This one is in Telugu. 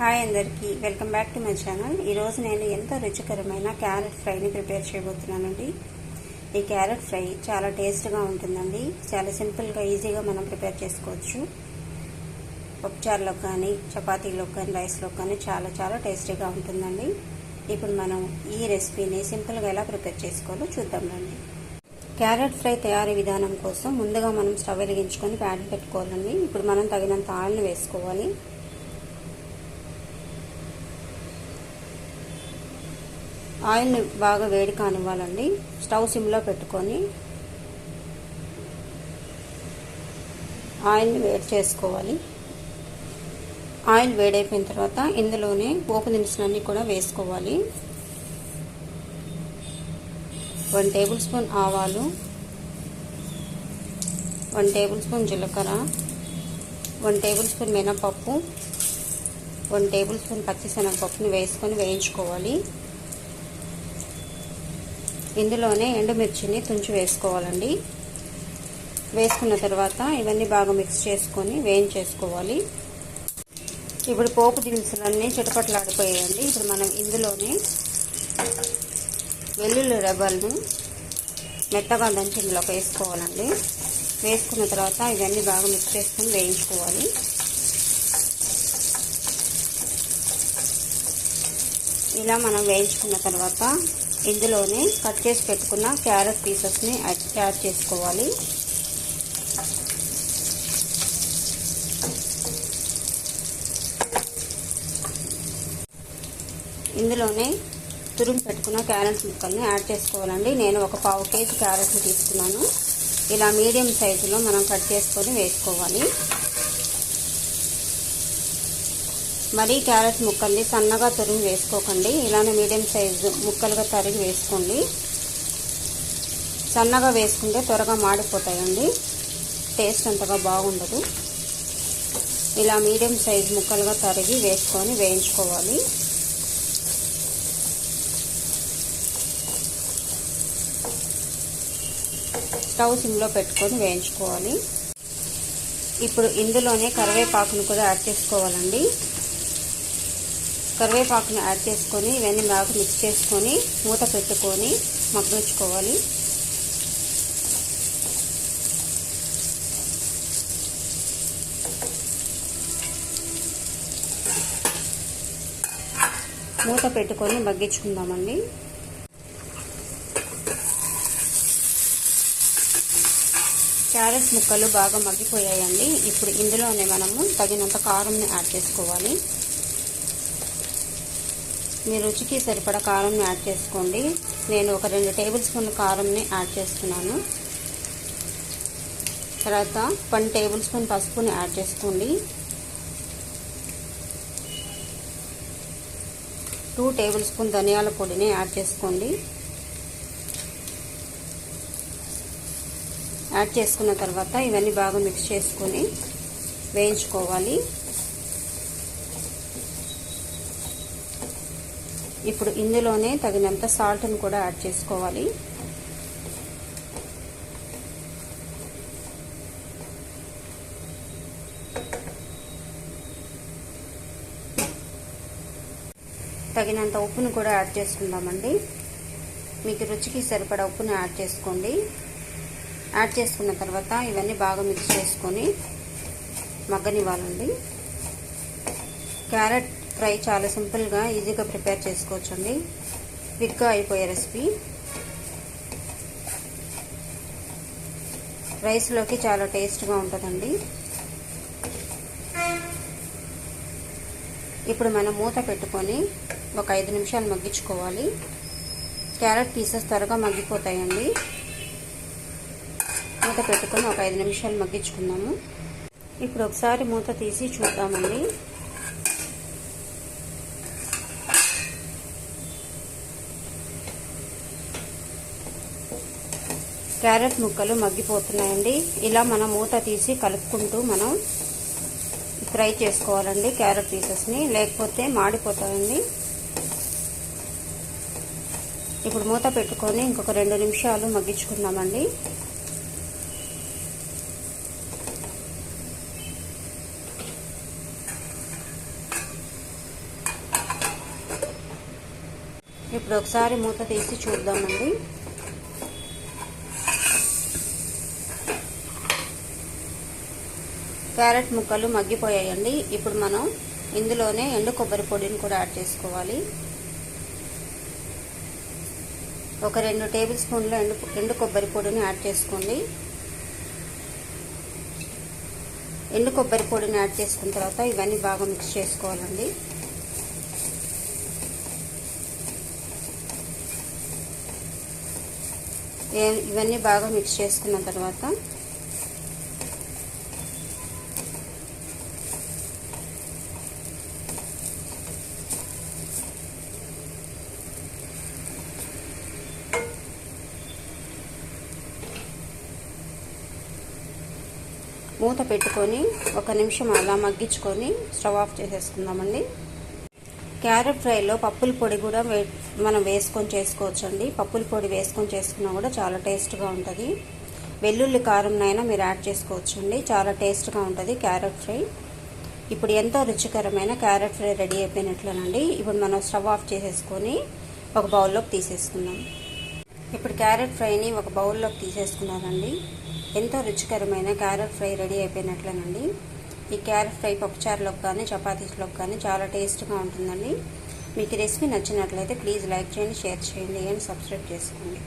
హాయ్ అందరికీ. Welcome back to my channel ఈరోజు నేను ఎంతో రుచికరమైన క్యారెట్ ఫ్రైని ప్రిపేర్ చేయబోతున్నానండి. ఈ క్యారెట్ ఫ్రై చాలా టేస్ట్గా ఉంటుందండి. చాలా సింపుల్గా ఈజీగా మనం ప్రిపేర్ చేసుకోవచ్చు. పప్పుచారులో కానీ చపాతీలో కానీ రైస్లో కానీ చాలా చాలా టేస్టీగా ఉంటుందండి. ఇప్పుడు మనం ఈ రెసిపీని సింపుల్గా ఎలా ప్రిపేర్ చేసుకోవాలో చూద్దాం రండి. క్యారెట్ ఫ్రై తయారీ విధానం కోసం ముందుగా మనం స్టవ్ వెలిగించుకొని ప్యాన్ పెట్టుకోవాలండి. ఇప్పుడు మనం తగినంత ఆయిల్ని వేసుకోవాలి. ఆయిల్ని బాగా వేడి కానివ్వాలండి. స్టవ్ సిమ్లో పెట్టుకొని ఆయిల్ని వేడి చేసుకోవాలి. ఆయిల్ వేడైపోయిన తర్వాత ఇందులోనే పోపు దినుసులన్నీ కూడా వేసుకోవాలి. వన్ టేబుల్ స్పూన్ ఆవాలు వన్ టేబుల్ స్పూన్ జీలకర్ర వన్ టేబుల్ స్పూన్ మినపప్పు వన్ టేబుల్ స్పూన్ పచ్చిశనగపప్పుని వేసుకొని వేయించుకోవాలి. ఇందులోనే ఎండుమిర్చిని తుంచి వేసుకోవాలండి. వేసుకున్న తర్వాత ఇవన్నీ బాగా మిక్స్ చేసుకొని వేయించేసుకోవాలి. ఇప్పుడు పోపు దినుసులన్నీ చిటపట్లాడిపోయాయండి. ఇప్పుడు మనం ఇందులోనే వెల్లుల్లి రెబ్బలను మెత్తగా దంచి ఇందులోకి వేసుకోవాలండి. వేసుకున్న తర్వాత ఇవన్నీ బాగా మిక్స్ చేసుకొని వేయించుకోవాలి. ఇలా మనం వేయించుకున్న తర్వాత ఇందులోనే కట్ చేసి పెట్టుకున్న క్యారెట్ పీసెస్ని యాడ్ చేసుకోవాలి. ఇందులోనే తురుము పెట్టుకున్న క్యారెట్ ముక్కల్ని యాడ్ చేసుకోవాలండి. నేను ఒక పావు కేజీ క్యారెట్ని తీసుకున్నాను. ఇలా మీడియం సైజులో మనం కట్ చేసుకొని వేసుకోవాలి. మరీ క్యారెట్ ముక్కల్ని సన్నగా తరిగి వేసుకోకండి. ఇలానే మీడియం సైజు ముక్కలుగా తరిగి వేసుకోండి. సన్నగా వేసుకుంటే త్వరగా మాడిపోతాయండి. టేస్ట్ అంతగా బాగుండదు. ఇలా మీడియం సైజ్ ముక్కలుగా తరిగి వేసుకొని వేయించుకోవాలి. స్టవ్ సిమ్లో పెట్టుకొని వేయించుకోవాలి. ఇప్పుడు ఇందులోనే కరివేపాకును కూడా యాడ్ చేసుకోవాలండి. కరివేపాకును యాడ్ చేసుకొని ఇవన్నీ బాగా మిక్స్ చేసుకొని మూత పెట్టుకొని మగ్గించుకోవాలి మూత పెట్టుకొని మగ్గించుకుందామండి. క్యారెట్ ముక్కలు బాగా మగ్గిపోయాయండి. ఇప్పుడు ఇందులోనే మనము తగినంత కారంని యాడ్ చేసుకోవాలి. మీ రుచికి సరిపడా కారంని యాడ్ చేసుకోండి. నేను ఒక రెండు టేబుల్ స్పూన్ల కారంని యాడ్ చేస్తున్నాను. తర్వాత వన్ టేబుల్ స్పూన్ పసుపుని యాడ్ చేసుకోండి. టూ టేబుల్ స్పూన్ ధనియాల పొడిని యాడ్ చేసుకోండి. యాడ్ చేసుకున్న తర్వాత ఇవన్నీ బాగా మిక్స్ చేసుకొని వేయించుకోవాలి. ఇప్పుడు ఇందులోనే తగినంత సాల్ట్ని కూడా యాడ్ చేసుకోవాలి. తగినంత ఉప్పును కూడా యాడ్ చేసుకుందామండి. మీకు రుచికి సరిపడా ఉప్పును యాడ్ చేసుకోండి. యాడ్ చేసుకున్న తర్వాత ఇవన్నీ బాగా మిక్స్ చేసుకొని మగ్గనివ్వాలండి. క్యారెట్ ఫ్రై చాలా సింపుల్గా ఈజీగా ప్రిపేర్ చేసుకోవచ్చండి. క్విక్గా అయిపోయే రెసిపీ. రైస్లోకి చాలా టేస్ట్గా ఉంటుందండి. ఇప్పుడు మనం మూత పెట్టుకొని ఒక ఐదు నిమిషాలు మగ్గించుకోవాలి. క్యారెట్ పీసెస్ త్వరగా మగ్గిపోతాయండి. మూత పెట్టుకొని ఒక ఐదు నిమిషాలు మగ్గించుకుందాము. ఇప్పుడు ఒకసారి మూత తీసి చూద్దామండి. క్యారెట్ ముక్కలు మగ్గిపోతున్నాయండి. ఇలా మనం మూత తీసి కలుపుకుంటూ మనం ఫ్రై చేసుకోవాలండి క్యారెట్ పీసెస్ని. లేకపోతే మాడిపోతాయండి. ఇప్పుడు మూత పెట్టుకొని ఇంకొక రెండు నిమిషాలు మగ్గించుకుందామండి. ఇప్పుడు ఒకసారి మూత తీసి చూద్దామండి. క్యారెట్ ముక్కలు మగ్గిపోయాయండి. ఇప్పుడు మనం ఇందులోనే ఎండు కొబ్బరి పొడిని కూడా యాడ్ చేసుకోవాలి. ఒక రెండు టేబుల్ స్పూన్ల ఎండు ఎండు కొబ్బరి పొడిని యాడ్ చేసుకోండి. ఎండు కొబ్బరి పొడిని యాడ్ చేసుకున్న తర్వాత ఇవన్నీ బాగా మిక్స్ చేసుకోవాలండి. ఇవన్నీ బాగా మిక్స్ చేసుకున్న తర్వాత మూత పెట్టుకొని ఒక నిమిషం అలా మగ్గించుకొని స్టవ్ ఆఫ్ చేసేసుకుందామండి. క్యారెట్ ఫ్రైలో పప్పుల పొడి కూడా వే మనం వేసుకొని చేసుకోవచ్చండి. పప్పుల పొడి వేసుకొని చేసుకున్నా కూడా చాలా టేస్ట్గా ఉంటుంది. వెల్లుల్లి కారంనైనా మీరు యాడ్ చేసుకోవచ్చండి. చాలా టేస్ట్గా ఉంటుంది క్యారెట్ ఫ్రై. ఇప్పుడు ఎంతో రుచికరమైన క్యారెట్ ఫ్రై రెడీ అయిపోయినట్లేనండి. ఇప్పుడు మనం స్టవ్ ఆఫ్ చేసేసుకొని ఒక బౌల్లోకి తీసేసుకుందాం. ఇప్పుడు క్యారెట్ ఫ్రైని ఒక బౌల్లోకి తీసేసుకున్నానండి. ఎంతో రుచికరమైన క్యారెట్ ఫ్రై రెడీ అయిపోయినట్లేనండి. ఈ క్యారెట్ ఫ్రై పప్పుచారులోకి కానీ చపాతీస్లోకి కానీ చాలా టేస్ట్గా ఉంటుందండి. మీకు రెసిపీ నచ్చినట్లయితే ప్లీజ్ లైక్ చేయండి షేర్ చేయండి అండ్ సబ్స్క్రైబ్ చేసుకోండి.